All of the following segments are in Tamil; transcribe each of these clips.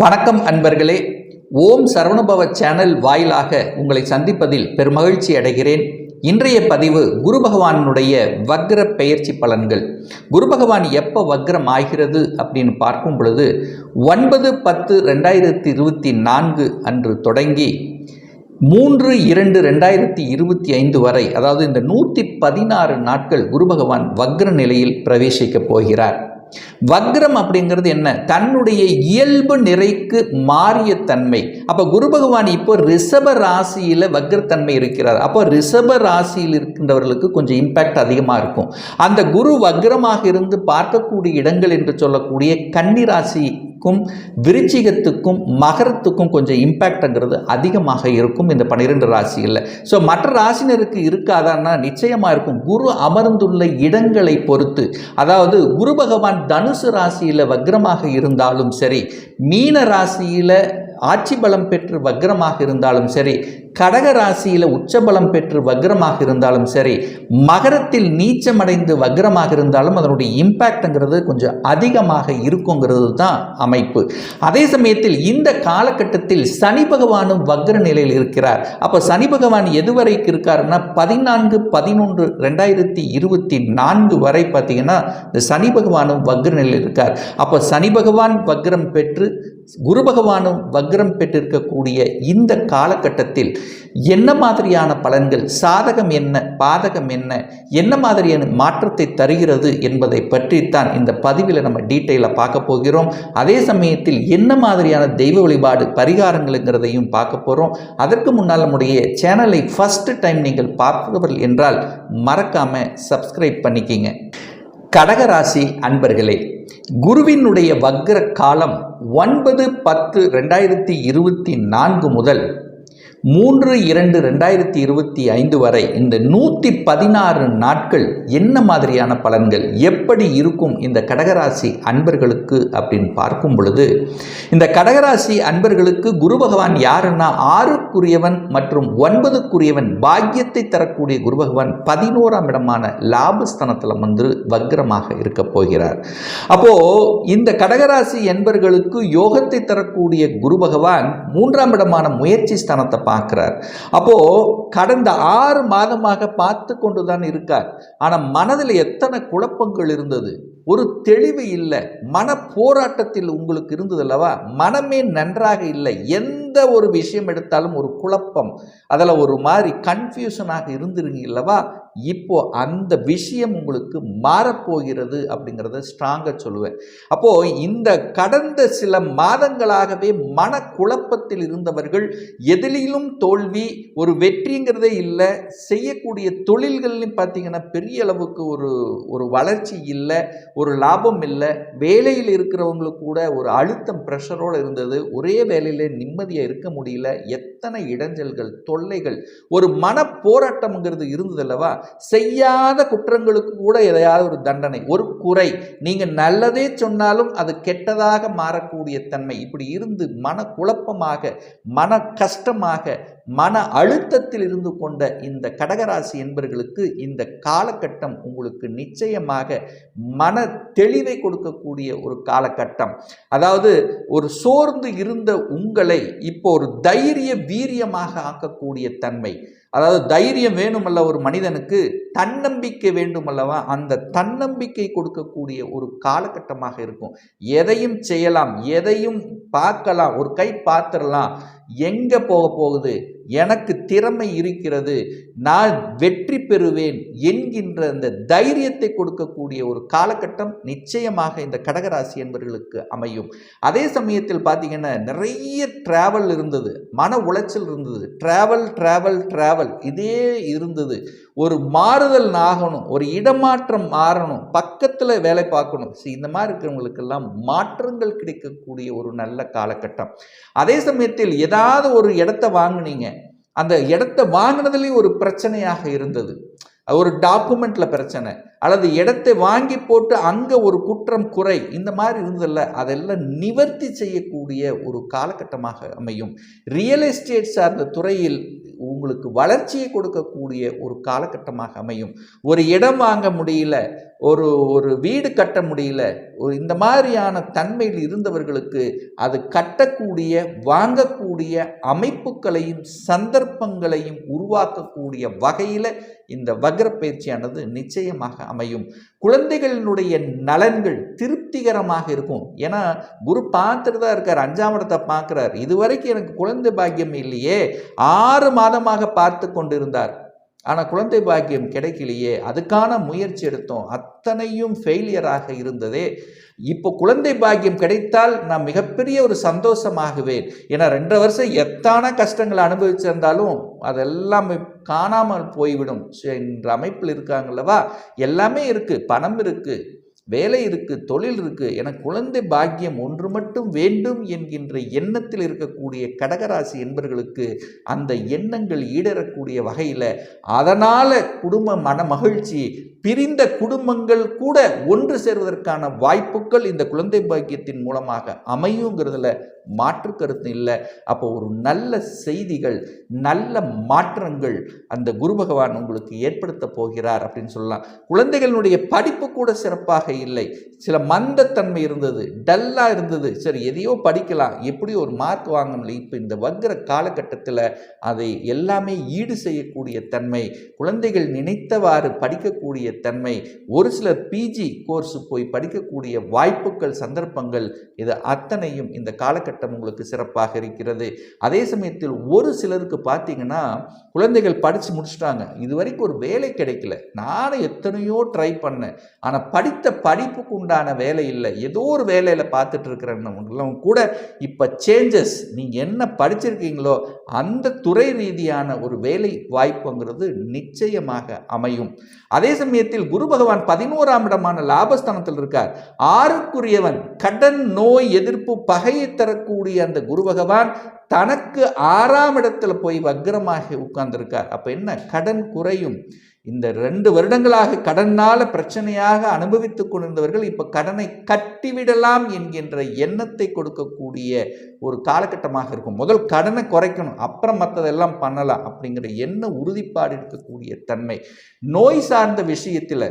வணக்கம் அன்பர்களே. ஓம் சரவணுபவ சேனல் வாயிலாக உங்களை சந்திப்பதில் பெருமகிழ்ச்சி அடைகிறேன். இன்றைய பதிவு குரு பகவானுடைய வக்ர பெயர்ச்சி பலன்கள். குரு பகவான் எப்போ வக்ரம் ஆகிறது அப்படின்னு பார்க்கும் பொழுது ஒன்பது பத்து ரெண்டாயிரத்தி இருபத்தி நான்கு அன்று தொடங்கி மூன்று இரண்டு ரெண்டாயிரத்தி இருபத்தி ஐந்து வரை அதாவது இந்த நூற்றி பதினாறு நாட்கள் குரு பகவான் வக்ர நிலையில் பிரவேசிக்கப் போகிறார். வக்ரம் அப்படிங்கிறது என்ன? தன்னுடைய இயல்பு நிறைக்கு மாறிய தன்மை. அப்போ குரு பகவான் இப்போ ரிஷப ராசியில் வக்ரத்தன்மை இருக்கிறார். அப்போ ரிஷப ராசியில் இருக்கின்றவர்களுக்கு கொஞ்சம் இம்பேக்ட் அதிகமாக இருக்கும். அந்த குரு வக்ரமாக இருந்து பார்க்கக்கூடிய இடங்கள் என்று சொல்லக்கூடிய கன்னி ராசி ராசிக்கும் விருச்சிகத்துக்கும் மகரத்துக்கும் கொஞ்சம் இம்பேக்ட்ங்கிறது அதிகமாக இருக்கும் இந்த பன்னிரெண்டு ராசிகளில். ஸோ மற்ற ராசினருக்கு இருக்காதான்னா நிச்சயமாக இருக்கும். குரு அமர்ந்துள்ள இடங்களை பொறுத்து அதாவது குரு பகவான் தனுசு ராசியில் வக்ரமாக இருந்தாலும் சரி மீன ராசியில் ஆட்சி பலம் பெற்று வக்ரமாக இருந்தாலும் சரி கடக ராசியில் உச்சபலம் பெற்று வக்ரமாக இருந்தாலும் சரி மகரத்தில் நீச்சமடைந்து வக்ரமாக இருந்தாலும் அதனுடைய இம்பேக்ட்ங்கிறது கொஞ்சம் அதிகமாக இருக்குங்கிறது தான் அமைப்பு. அதே சமயத்தில் இந்த காலகட்டத்தில் சனி பகவானும் வக்ர நிலையில் இருக்கிறார். அப்போ சனி பகவான் எதுவரைக்கு இருக்காருன்னா பதினான்கு பதினொன்று ரெண்டாயிரத்தி இருபத்தி நான்கு வரை பார்த்தீங்கன்னா இந்த சனி பகவானும் வக்ர நிலையில் இருக்கார். அப்போ சனி பகவான் வக்ரம் பெற்று குரு பகவானும் வக்ரம் பெற்றிருக்கக்கூடிய இந்த காலகட்டத்தில் என்ன மாதிரியான பலன்கள் சாதகம் என்ன பாதகம் என்ன என்ன மாதிரியான மாற்றத்தை தருகிறது என்பதை பற்றித்தான் இந்த பதிவில் நம்ம டீட்டெயிலாக பார்க்க போகிறோம். அதே சமயத்தில் என்ன மாதிரியான தெய்வ வழிபாடு பரிகாரங்களுங்கிறதையும் பார்க்க போகிறோம் அதற்கு முன்னால் நம்முடைய சேனலை ஃபஸ்ட்டு டைம் நீங்கள் பார்ப்பவர்கள் என்றால் மறக்காமல் சப்ஸ்கிரைப் பண்ணிக்கிங்க. கடகராசி அன்பர்களே குருவினுடைய வக்ர காலம் ஒன்பது பத்து ரெண்டாயிரத்தி இருபத்தி நான்கு முதல் மூன்று இரண்டு ரெண்டாயிரத்தி இருபத்தி ஐந்து வரை இந்த நூற்றி பதினாறு நாட்கள் என்ன மாதிரியான பலன்கள் எப்படி இருக்கும் இந்த கடகராசி அன்பர்களுக்கு அப்படின்னு பார்க்கும் பொழுது இந்த கடகராசி அன்பர்களுக்கு குரு பகவான் யாருன்னா ஆறுக்குரியவன் மற்றும் ஒன்பதுக்குரியவன் பாக்கியத்தை தரக்கூடிய குரு பகவான் பதினோராம் இடமான லாபஸ்தனத்தில் வந்து வக்ரமாக இருக்க போகிறார். அப்போ இந்த கடகராசி என்பர்களுக்கு யோகத்தை தரக்கூடிய குரு பகவான் மூன்றாம் இடமான முயற்சி ஸ்தானத்தை பார்க்குறார். அப்போது கடந்த ஆறு மாதமாக பார்த்து கொண்டு தான் இருக்கார். ஆனால் மனதில் எத்தனை குழப்பங்கள் இருந்தது. ஒரு தெளிவு இல்லை. மன போராட்டத்தில் உங்களுக்கு இருந்தது அல்லவா? மனமே நன்றாக இல்லை. எந்த ஒரு விஷயம் எடுத்தாலும் ஒரு குழப்பம். அதில் ஒரு மாதிரி கன்ஃபியூஷனாக இருந்துருங்க இல்லவா இப்போ அந்த விஷயம் உங்களுக்கு மாறப்போகிறது அப்படிங்கிறத ஸ்ட்ராங்காக சொல்லுவேன். அப்போது இந்த கடந்த சில மாதங்களாகவே மன குழப்பத்தில் இருந்தவர்கள் எதிலும் தோல்வி ஒரு வெற்றிங்கிறதே இல்லை செய்யக்கூடிய தொழில்கள்லையும் பார்த்தீங்கன்னா பெரிய அளவுக்கு ஒரு ஒரு வளர்ச்சி இல்லை ஒரு லாபம் இல்லை. வேலையில் இருக்கிறவங்களுக்கு கூட ஒரு அழுத்தம் ப்ரெஷரோடு இருந்தது. ஒரே வேலையில் நிம்மதியாக இருக்க முடியல. எத்தனை இடைஞ்சல்கள் தொல்லைகள் ஒரு மன போராட்டம்ங்கிறது இருந்தது அல்லவா? செய்யாத குற்றங்களுக்கு கூட எதையாவது ஒரு தண்டனை ஒரு குறை. நீங்கள் நல்லதே சொன்னாலும் அது கெட்டதாக மாறக்கூடிய தன்மை. இப்படி இருந்து மன குழப்பமாக மன கஷ்டமாக மன அழுத்தத்தில் இருந்து கொண்ட இந்த கடகராசி என்பர்களுக்கு இந்த காலகட்டம் உங்களுக்கு நிச்சயமாக மன தெளிவை கொடுக்கக்கூடிய ஒரு காலகட்டம். அதாவது ஒரு சோர்ந்து இருந்த உங்களை இப்போ ஒரு தைரிய வீரியமாக ஆக்கக்கூடிய தன்மை. அதாவது தைரியம் வேணுமல்ல ஒரு மனிதனுக்கு தன்னம்பிக்கை வேண்டுமல்லவா அந்த தன்னம்பிக்கை கொடுக்கக்கூடிய ஒரு காலகட்டமாக இருக்கும். எதையும் செய்யலாம் எதையும் பார்க்கலாம் ஒரு கை பார்த்துடலாம் எங்கே போக போகுது? எனக்கு திறமை இருக்கிறது. நான் வெற்றி பெறுவேன் என்கின்ற அந்த தைரியத்தை கொடுக்கக்கூடிய ஒரு காலகட்டம் நிச்சயமாக இந்த கடகராசி என்பவர்களுக்கு அமையும். அதே சமயத்தில் பார்த்தீங்கன்னா நிறைய டிராவல் இருந்தது. மன உளைச்சல் இருந்தது. டிராவல் டிராவல் டிராவல் இதே இருந்தது. ஒரு மாறுதல் ஆகணும் ஒரு இடமாற்றம் மாறணும் பக்கத்தில் வேலை பார்க்கணும். ஸோ இந்த மாதிரி இருக்கிறவங்களுக்கெல்லாம் மாற்றங்கள் கிடைக்கக்கூடிய ஒரு நல்ல காலகட்டம். அதே சமயத்தில் ஏதாவது ஒரு இடத்த வாங்குனீங்க. அந்த இடத்த வாங்கினதுலேயும் ஒரு பிரச்சனையாக இருந்தது. ஒரு டாக்குமெண்ட்டில் பிரச்சனை அல்லது இடத்தை வாங்கி போட்டு அங்கே ஒரு குற்றம் குறை இந்த மாதிரி இருந்ததில்ல அதெல்லாம் நிவர்த்தி செய்யக்கூடிய ஒரு காலகட்டமாக அமையும். ரியல் எஸ்டேட் சார்ந்த துறையில் உங்களுக்கு வளர்ச்சியை கொடுக்கக்கூடிய ஒரு காலகட்டமாக அமையும். ஒரு இடம் வாங்க முடியல ஒரு ஒரு வீடு கட்ட முடியல ஒரு இந்த மாதிரியான தன்மையில் இருந்தவர்களுக்கு அது கட்டக்கூடிய வாங்கக்கூடிய அமைப்புகளையும் சந்தர்ப்பங்களையும் உருவாக்கக்கூடிய வகையில் இந்த வக்ர பயிற்சியானது நிச்சயமாக அமையும். குழந்தைகளினுடைய நலன்கள் திருப்திகரமாக இருக்கும். ஏன்னா குரு பார்த்துட்டு தான் இருக்கார் அஞ்சாம் இடத்தை பார்க்குறார். இதுவரைக்கும் எனக்கு குழந்தை பாக்கியம் இல்லையே. ஆறு மாதமாக பார்த்து கொண்டிருந்தார். ஆனால் குழந்தை பாக்கியம் கிடைக்கலையே அதுக்கான முயற்சி எடுத்தோம். அத்தனையும் ஃபெயிலியராக இருந்ததே. இப்போ குழந்தை பாக்கியம் கிடைத்தால் நான் மிகப்பெரிய ஒரு சந்தோஷமாகுவேன். ஏன்னா ரெண்டரை வருஷம் எத்தான கஷ்டங்களை அனுபவிச்சிருந்தாலும் அதெல்லாம் காணாமல் போய்விடும். என்ற அமைப்பில் இருக்காங்கல்லவா எல்லாமே இருக்குது பணம் இருக்குது வேலை இருக்குது தொழில் இருக்குது என குழந்தை பாக்கியம் ஒன்று மட்டும் வேண்டும் என்கின்ற எண்ணத்தில் இருக்கக்கூடிய கடகராசி என்பர்களுக்கு அந்த எண்ணங்கள் ஈடறக்கூடிய வகையில் அதனால் குடும்ப மன மகிழ்ச்சி பிரிந்த குடும்பங்கள் கூட ஒன்று சேர்வதற்கான வாய்ப்புகள் இந்த குழந்தை பாக்கியத்தின் மூலமாக அமையுங்கிறதுல மாற்று கருத்து இல்லை. அப்போ ஒரு நல்ல செய்திகள் நல்ல மாற்றங்கள் அந்த குரு பகவான் உங்களுக்கு ஏற்படுத்த போகிறார் அப்படின்னு சொல்லலாம். குழந்தைகளுடைய படிப்பு கூட சிறப்பாக இல்லை. சில மந்தத்தன்மை இருந்தது டல்லாக இருந்தது. சரி எதையோ படிக்கலாம். எப்படி ஒரு மார்க் வாங்கணும். இப்போ இந்த வக்கிர காலகட்டத்தில் அதை எல்லாமே ஈடு செய்யக்கூடிய தன்மை குழந்தைகள் நினைத்தவாறு படிக்கக்கூடிய தன்மை ஒரு சில பிஜி கோர்ஸ் போய் படிக்கக்கூடிய வாய்ப்புகள் சந்தர்ப்பங்கள் இது அத்தனையும் இந்த காலகட்டம் உங்களுக்கு சிறப்பாக இருக்கிறது. அதே சமயத்தில் ஒரு சிலருக்கு பார்த்தீங்கன்னா குழந்தைகள் படித்து முடிச்சுட்டாங்க. இது வரைக்கும் ஒரு வேலை கிடைக்கல. நானும் எத்தனையோ ட்ரை பண்ணேன். ஆனால் படித்த படிப்புக்கு உண்டான வேலை இல்லை. ஏதோ ஒரு வேலையில் பார்த்துட்டு இருக்கிறவங்களும் கூட இப்போ சேஞ்சஸ் நீங்கள் என்ன படிச்சிருக்கீங்களோ அந்த துறை ரீதியான ஒரு வேலை வாய்ப்புங்கிறது நிச்சயமாக அமையும். அதே சமயத்தில் குரு பகவான் பதினோராம் இடமான லாபஸ்தானத்தில் இருக்கார். ஆறுக்குரியவன் கடன் நோய் எதிர்ப்பு பகையை தரக்கூடிய அந்த குரு பகவான் தனக்கு ஆறாம் இடத்துல போய் வக்ரமாக உட்கார்ந்துருக்கார். அப்போ என்ன? கடன் குறையும். இந்த ரெண்டு வருடங்களாக கடனால் பிரச்சனையாக அனுபவித்து கொண்டிருந்தவர்கள் இப்போ கடனை கட்டிவிடலாம் என்கின்ற எண்ணத்தை கொடுக்கக்கூடிய ஒரு காலகட்டமாக இருக்கும். முதல் கடனை குறைக்கணும் அப்புறம் மற்றதெல்லாம் பண்ணலாம் அப்படிங்கிற எண்ண உறுதிப்பாடு இருக்கக்கூடிய தன்மை. நோய் சார்ந்த விஷயத்தில்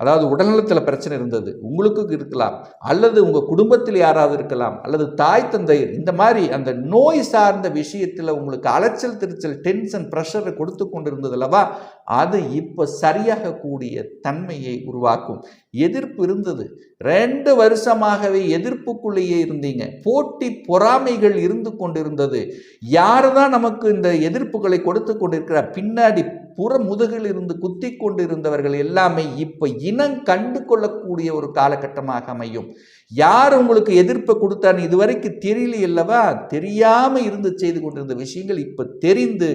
அதாவது உடல்நலத்தில் பிரச்சனை இருந்தது. உங்களுக்கு இருக்கலாம். அல்லது உங்கள் குடும்பத்தில் யாராவது இருக்கலாம். அல்லது தாய் தந்தையர் இந்த மாதிரி அந்த நோய் சார்ந்த விஷயத்தில் உங்களுக்கு அலைச்சல் திருச்சல் டென்ஷன் ப்ரெஷரை கொடுத்து கொண்டு இருந்ததுலவா அது இப்போ சரியாகக்கூடிய தன்மையை உருவாக்கும். எதிர்ப்பு இருந்தது. ரெண்டு வருஷமாகவே எதிர்ப்புக்குள்ளேயே இருந்தீங்க. போட்டி பொறாமைகள் இருந்து கொண்டிருந்தது. யார் தான் நமக்கு இந்த எதிர்ப்புகளை கொடுத்து கொண்டிருக்கிறார் பின்னாடி புற முதுகில் இருந்து குத்தி கொண்டிருந்தவர்கள் எல்லாமே இப்போ இனம் கண்டு கொள்ளக்கூடிய ஒரு காலகட்டமாக அமையும். யார் உங்களுக்கு எதிர்ப்பை கொடுத்தான்னு இதுவரைக்கு தெரியலையல்லவா தெரியாமல் இருந்து செய்து கொண்டிருந்த விஷயங்கள் இப்போ தெரிந்து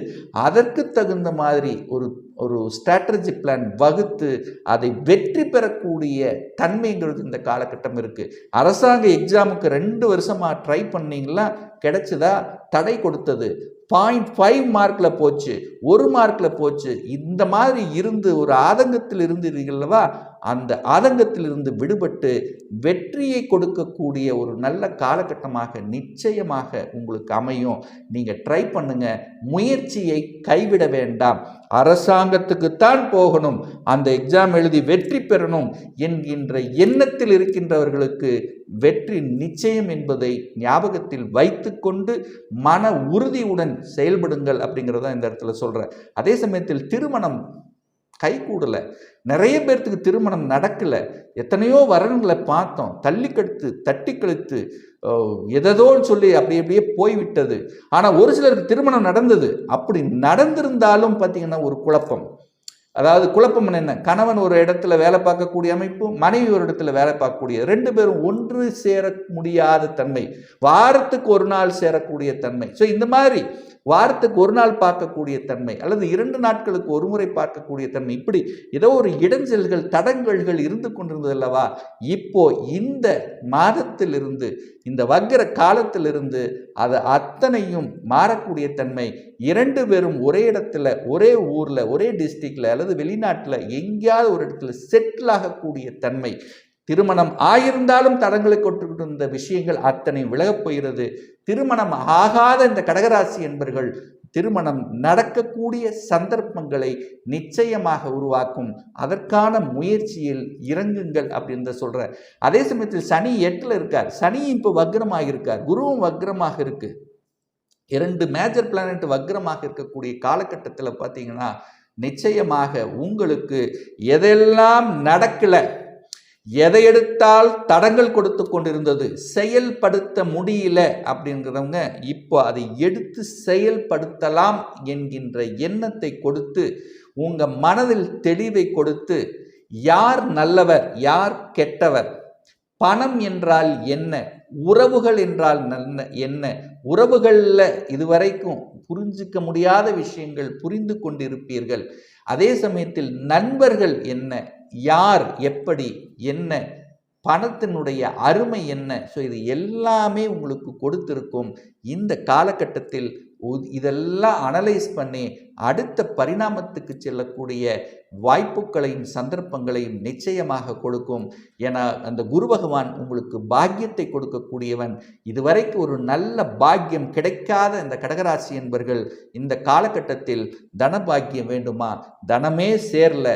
அதற்கு தகுந்த மாதிரி ஒரு ஒரு ஸ்ட்ராட்டஜி பிளான் வகுத்து அதை வெற்றி பெறக்கூடிய தன்மைங்கிறது இந்த காலகட்டம் இருக்குது அரசாங்க எக்ஸாமுக்கு ரெண்டு வருஷமாக ட்ரை பண்ணீங்களா? கிடைச்சதா? தடை கொடுத்தது. பாயிண்ட் ஃபைவ் மார்க்கில் போச்சு ஒரு மார்க்கில் போச்சு. இந்த மாதிரி இருந்து ஒரு ஆதங்கத்தில் இருந்தீர்கள்வா அந்த ஆதங்கத்திலிருந்து விடுபட்டு வெற்றியை கொடுக்கக்கூடிய ஒரு நல்ல காலகட்டமாக நிச்சயமாக உங்களுக்கு அமையும். நீங்கள் ட்ரை பண்ணுங்கள் முயற்சியை கைவிட வேண்டாம். அரசாங்கத்துக்குத்தான் போகணும். அந்த எக்ஸாம் எழுதி வெற்றி பெறணும் என்கின்ற எண்ணத்தில் இருக்கின்றவர்களுக்கு வெற்றி நிச்சயம் என்பதை ஞாபகத்தில் வைத்துக்கொண்டு மன உறுதியுடன் செயல்படுங்கள் அப்படிங்கிறத இந்த இடத்துல சொல்கிறேன் அதே சமயத்தில் திருமணம் கை கூடலை நிறைய பேர்த்துக்கு திருமணம் நடக்கலை. எத்தனையோ வரன்களை பார்த்தோம். தள்ளி கழுத்து தட்டி கழுத்து எதோன்னு சொல்லி அப்படி அப்படியே போய்விட்டது. ஆனால் ஒரு சிலருக்கு திருமணம் நடந்தது. அப்படி நடந்திருந்தாலும் பார்த்தீங்கன்னா ஒரு குழப்பம். அதாவது குழப்பம் என்ன? கணவன் ஒரு இடத்துல வேலை பார்க்கக்கூடிய அமைப்பு மனைவி ஒரு இடத்துல வேலை பார்க்கக்கூடிய. ரெண்டு பேரும் ஒன்று சேர முடியாத தன்மை. வாரத்துக்கு ஒரு நாள் சேரக்கூடிய தன்மை. ஸோ இந்த மாதிரி வாரத்துக்கு ஒரு நாள் பார்க்கக்கூடிய தன்மை அல்லது இரண்டு நாட்களுக்கு ஒரு முறை பார்க்கக்கூடிய தன்மை இப்படி ஏதோ ஒரு இடைஞ்சல்கள் தடங்கல்கள் இருந்து கொண்டிருந்தது அல்லவா? இப்போ இந்த மாதத்திலிருந்து இந்த வக்கிர காலத்திலிருந்து அது அத்தனையும் மாறக்கூடிய தன்மை. இரண்டு பேரும் ஒரே இடத்துல ஒரே ஊரில் ஒரே டிஸ்ட்ரிக்டில் அல்லது வெளிநாட்டில் எங்கேயாவது ஒரு இடத்துல செட்டில் ஆகக்கூடிய தன்மை. திருமணம் ஆயிருந்தாலும் தடங்களை கொட்டுக்கிட்டு இருந்த விஷயங்கள் அத்தனை விலகப் போகிறது. திருமணம் ஆகாத இந்த கடகராசி என்பர்கள் திருமணம் நடக்கக்கூடிய சந்தர்ப்பங்களை நிச்சயமாக உருவாக்கும். அதற்கான முயற்சியில் இறங்குங்கள் அப்படின்னு சொல்ற. அதே சமயத்தில் சனி எட்டில் இருக்கார். சனி இப்போ வக்ரமாக இருக்கார். குருவும் வக்ரமாக இருக்கு. இரண்டு மேஜர் பிளானட் வக்ரமாக இருக்கக்கூடிய காலகட்டத்தில் பார்த்தீங்கன்னா நிச்சயமாக உங்களுக்கு எதெல்லாம் நடக்கலை எதை எடுத்தால் தடங்கள் கொடுத்து கொண்டிருந்தது? செயல்படுத்த முடியல அப்படிங்கிறவங்க இப்போ அதை எடுத்து செயல்படுத்தலாம் என்கின்ற எண்ணத்தை கொடுத்து உங்கள் மனதில் தெளிவை கொடுத்து யார் நல்லவர் யார் கெட்டவர் பணம் என்றால் என்ன உறவுகள் என்றால் நல்ல என்ன உறவுகளில் இதுவரைக்கும் புரிஞ்சிக்க முடியாத விஷயங்கள் புரிந்து கொண்டிருப்பீர்கள். அதே சமயத்தில் நண்பர்கள் என்ன? யார்? எப்படி? என்ன? பணத்தினுடைய அருமை என்ன? ஸோ இது எல்லாமே உங்களுக்கு கொடுத்திருக்கும் இந்த காலகட்டத்தில் இதெல்லாம் அனலைஸ் பண்ணி அடுத்த பரிணாமத்துக்கு செல்லக்கூடிய வாய்ப்புகளையும் சந்தர்ப்பங்களையும் நிச்சயமாக கொடுக்கும். ஏன்னா அந்த குரு பகவான் உங்களுக்கு பாக்கியத்தை கொடுக்கக்கூடியவன். இதுவரைக்கு ஒரு நல்ல பாக்கியம் கிடைக்காத இந்த கடகராசி என்பர்கள் இந்த காலகட்டத்தில் தன பாக்கியம் வேண்டுமா? தனமே சேரல.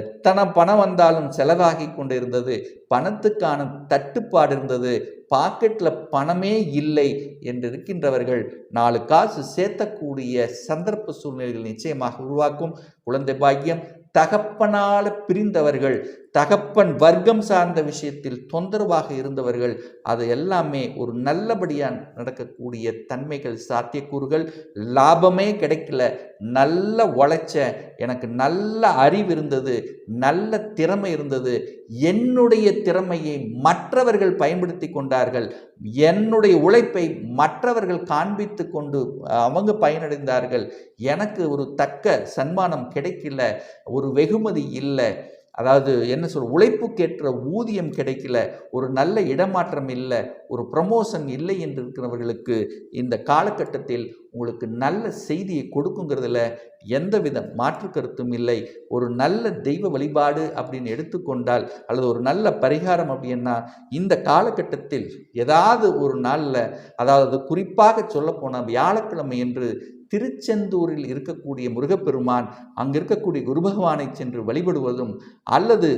எத்தனை பணம் வந்தாலும் செலவாகி கொண்டு இருந்தது பணத்துக்கான தட்டுப்பாடு இருந்தது. பாக்கெட்டில் பணமே இல்லை என்று இருக்கின்றவர்கள் நாலு காசு சேர்த்தக்கூடிய சந்தர்ப்ப சூழ்நிலைகள் நிச்சயமாக உருவாக்கும். குழந்தை பாக்கியம் தகப்பனால் பிரிந்தவர்கள் தகப்பன் வர்க்கம் சார்ந்த விஷயத்தில் தொந்தரவாக இருந்தவர்கள் அது எல்லாமே ஒரு நல்லபடியாக நடக்கக்கூடிய தன்மைகள் சாத்தியக்கூறுகள். லாபமே கிடைக்கல. நல்ல உழைச்ச எனக்கு நல்ல அறிவு இருந்தது நல்ல திறமை இருந்தது. என்னுடைய திறமையை மற்றவர்கள் பயன்படுத்தி கொண்டார்கள். என்னுடைய உழைப்பை மற்றவர்கள் காண்பித்து கொண்டு அவங்க பயனடைந்தார்கள். எனக்கு ஒரு தக்க சன்மானம் கிடைக்கல. ஒரு வெகுமதி இல்லை. அதாவது என்ன சொல் உழைப்புக்கேற்ற ஊதியம் கிடைக்கல ஒரு நல்ல இடமாற்றம் இல்லை ஒரு ப்ரமோஷன் இல்லை என்று இருக்கிறவர்களுக்கு இந்த காலகட்டத்தில் உங்களுக்கு நல்ல செய்தியை கொடுக்குங்கிறதுல எந்தவித மாற்று கருத்தும் இல்லை. ஒரு நல்ல தெய்வ வழிபாடு அப்படின்னு எடுத்துக்கொண்டால் அல்லது ஒரு நல்ல பரிகாரம் அப்படின்னா இந்த காலகட்டத்தில் ஏதாவது ஒரு நாளில் அதாவது குறிப்பாக சொல்லப்போனால் வியாழக்கிழமை என்று திருச்செந்தூரில் இருக்கக்கூடிய முருகப்பெருமான் அங்கு இருக்கக்கூடிய குரு பகவானை சென்று வழிபடுவதும் அல்லது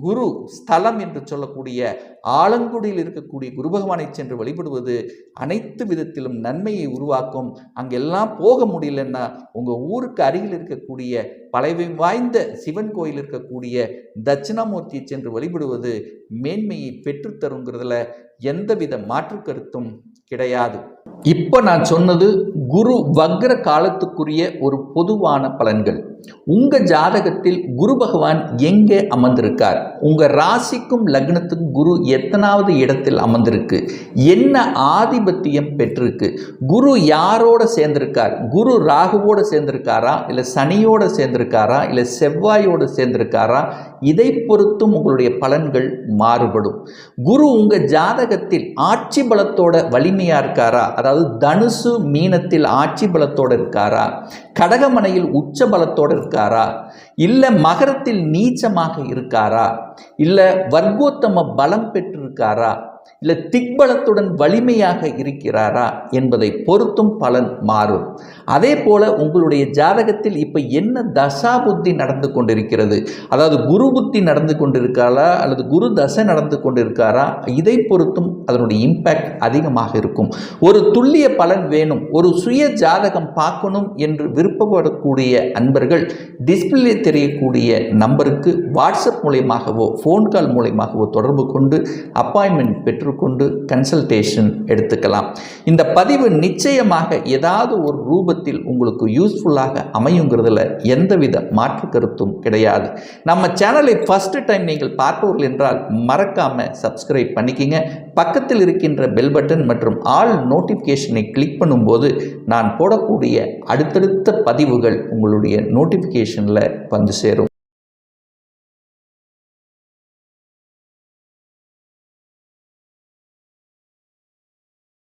குரு ஸ்தலம் என்று சொல்லக்கூடிய ஆலங்குடியில் இருக்கக்கூடிய குரு பகவானை சென்று வழிபடுவது அனைத்து விதத்திலும் நன்மையை உருவாக்கும். அங்கெல்லாம் போக முடியலன்னா உங்கள் ஊருக்கு அருகில் இருக்கக்கூடிய பழைய வாய்ந்த சிவன் கோயில் இருக்கக்கூடிய தட்சிணாமூர்த்தியை சென்று வழிபடுவது மேன்மையை பெற்றுத்தருங்கிறதுல எந்தவித மாற்று கருத்தும் கிடையாது. இப்போ நான் சொன்னது குரு வக்ர காலத்துக்குரிய ஒரு பொதுவான பலன்கள். உங்க ஜாதகத்தில் குரு பகவான் எங்கே அமர்ந்திருக்கார்? உங்க ராசிக்கும் லக்னத்துக்கும் குரு எத்தனாவது இடத்தில் அமர்ந்திருக்கு? என்ன ஆதிபத்தியம் பெற்றிருக்கு? குரு யாரோட சேர்ந்திருக்கார்? குரு ராகுவோட சேர்ந்திருக்காரா? இல்லை சனியோட சேர்ந்திருக்காரா? இல்லை செவ்வாயோட சேர்ந்திருக்காரா? இதை பொறுத்தும் உங்களுடைய பலன்கள் மாறுபடும். குரு உங்கள் ஜாதகத்தில் ஆட்சி பலத்தோட வலிமையாக இருக்காரா? அதாவது தனுசு மீனத்தில் ஆட்சி பலத்தோடு இருக்காரா? கடகமனையில் உச்ச பலத்தோடு இருக்காரா? இல்லை மகரத்தில் நீச்சமாக இருக்காரா? இல்லை வர்க்கோத்தம பலம் பெற்றிருக்காரா? இல்லை திக்பலத்துடன் வலிமையாக இருக்கிறாரா? என்பதை பொறுத்தும் பலன் மாறும். அதே போல உங்களுடைய ஜாதகத்தில் இப்போ என்ன தசா புத்தி நடந்து கொண்டிருக்கிறது? அதாவது குரு புத்தி நடந்து கொண்டிருக்காரா? அல்லது குரு தசை நடந்து கொண்டிருக்காரா? இதை பொறுத்தும் அதனுடைய இம்பேக்ட் அதிகமாக இருக்கும். ஒரு துல்லிய பலன் வேணும். ஒரு சுய ஜாதகம் பார்க்கணும் என்று விருப்பப்படக்கூடிய அன்பர்கள் டிஸ்பிளே தெரியக்கூடிய நம்பருக்கு வாட்ஸ்அப் மூலயமாகவோ ஃபோன் கால் மூலியமாகவோ தொடர்பு கொண்டு அப்பாயின்மெண்ட் பெற்றுக்கொண்டு கன்சல்டேஷன் எடுத்துக்கலாம். இந்த பதிவு நிச்சயமாக ஏதாவது ஒரு ரூபத்தில் உங்களுக்கு யூஸ்ஃபுல்லாக அமையுங்கிறதுல எந்தவித மாற்று கருத்தும் கிடையாது. நம்ம சேனலை ஃபஸ்ட்டு டைம் நீங்கள் பார்ப்பவர்கள் என்றால் மறக்காமல் சப்ஸ்கிரைப் பண்ணிக்கிங்க. பக்கத்தில் இருக்கின்ற பெல் பட்டன் மற்றும் ஆல் நோட்டிஃபிகேஷனை கிளிக் பண்ணும்போது நான் போடக்கூடிய அடுத்தடுத்த பதிவுகள் உங்களுடைய நோட்டிஃபிகேஷனில் வந்து சேரும்.